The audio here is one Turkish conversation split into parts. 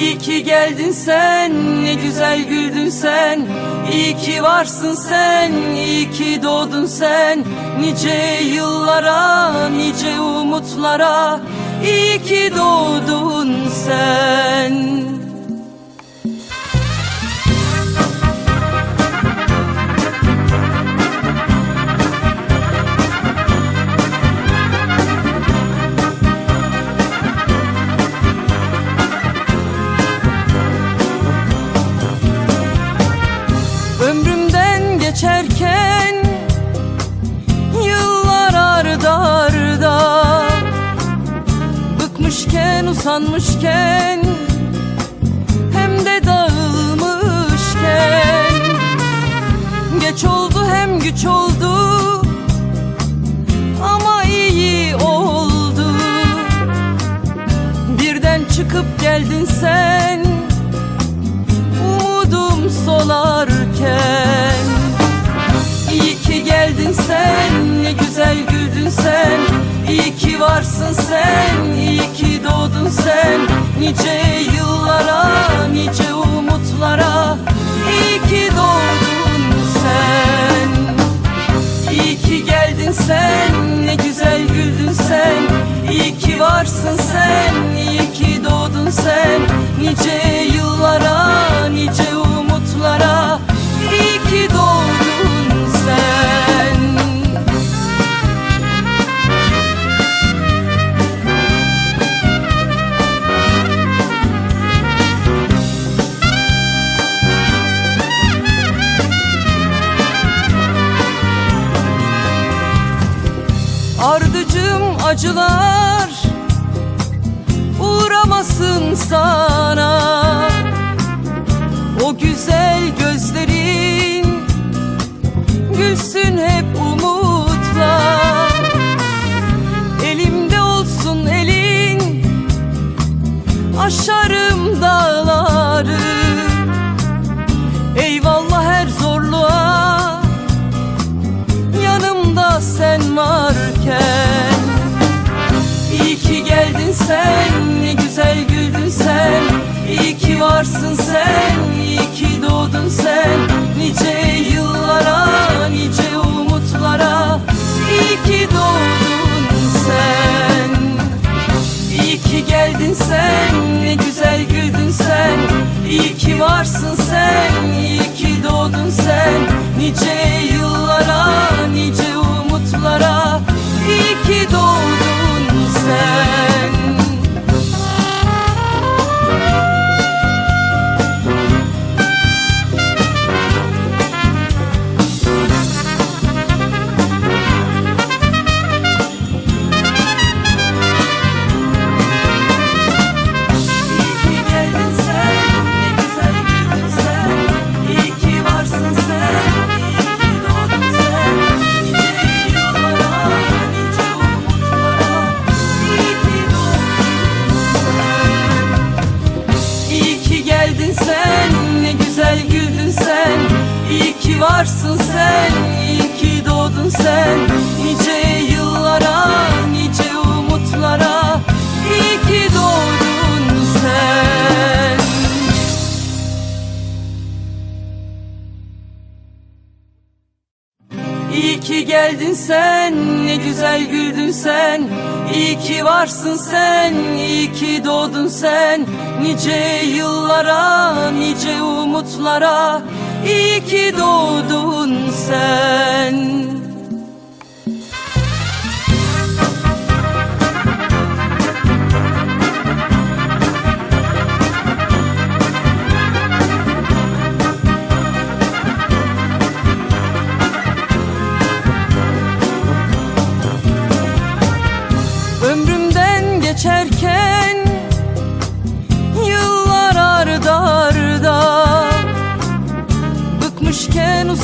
İyi ki geldin sen ne güzel güldün sen. İyi ki varsın sen iyi ki doğdun sen. Nice yıllara nice umutlara İyi ki doğdun sen geçerken Yıllar arda arda Bıkmışken usanmışken Hem de dağılmışken Geç oldu hem güç oldu Ama iyi oldu Birden çıkıp geldin sen sen. İyi ki varsın sen iyi ki doğdun sen. Nice yıllara nice umutlara. İyi ki doğdun sen. İyi ki geldin sen ne güzel güldün sen. İyi ki varsın sen iyi ki doğdun sen. Nice yıllara Ardıcım acılar uğramasın sana. O güzel gözlerin gülsün hep umutla Elimde olsun elin aşarım varsın sen iyi ki doğdun sen. Nice yıllara nice umutlara İyi ki doğdun sen. İyi ki geldin sen ne güzel güldün sen. İyi ki varsın sen iyi ki doğdun sen. Nice ki varsın sen, iyi ki doğdun sen. Nice yıllara, nice umutlara İyi ki doğdun sen. İyi ki geldin sen, ne güzel güldün sen. İyi ki varsın sen, iyi ki doğdun sen. Nice yıllara, nice umutlara İyi ki doğdun sen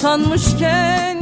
usanmışken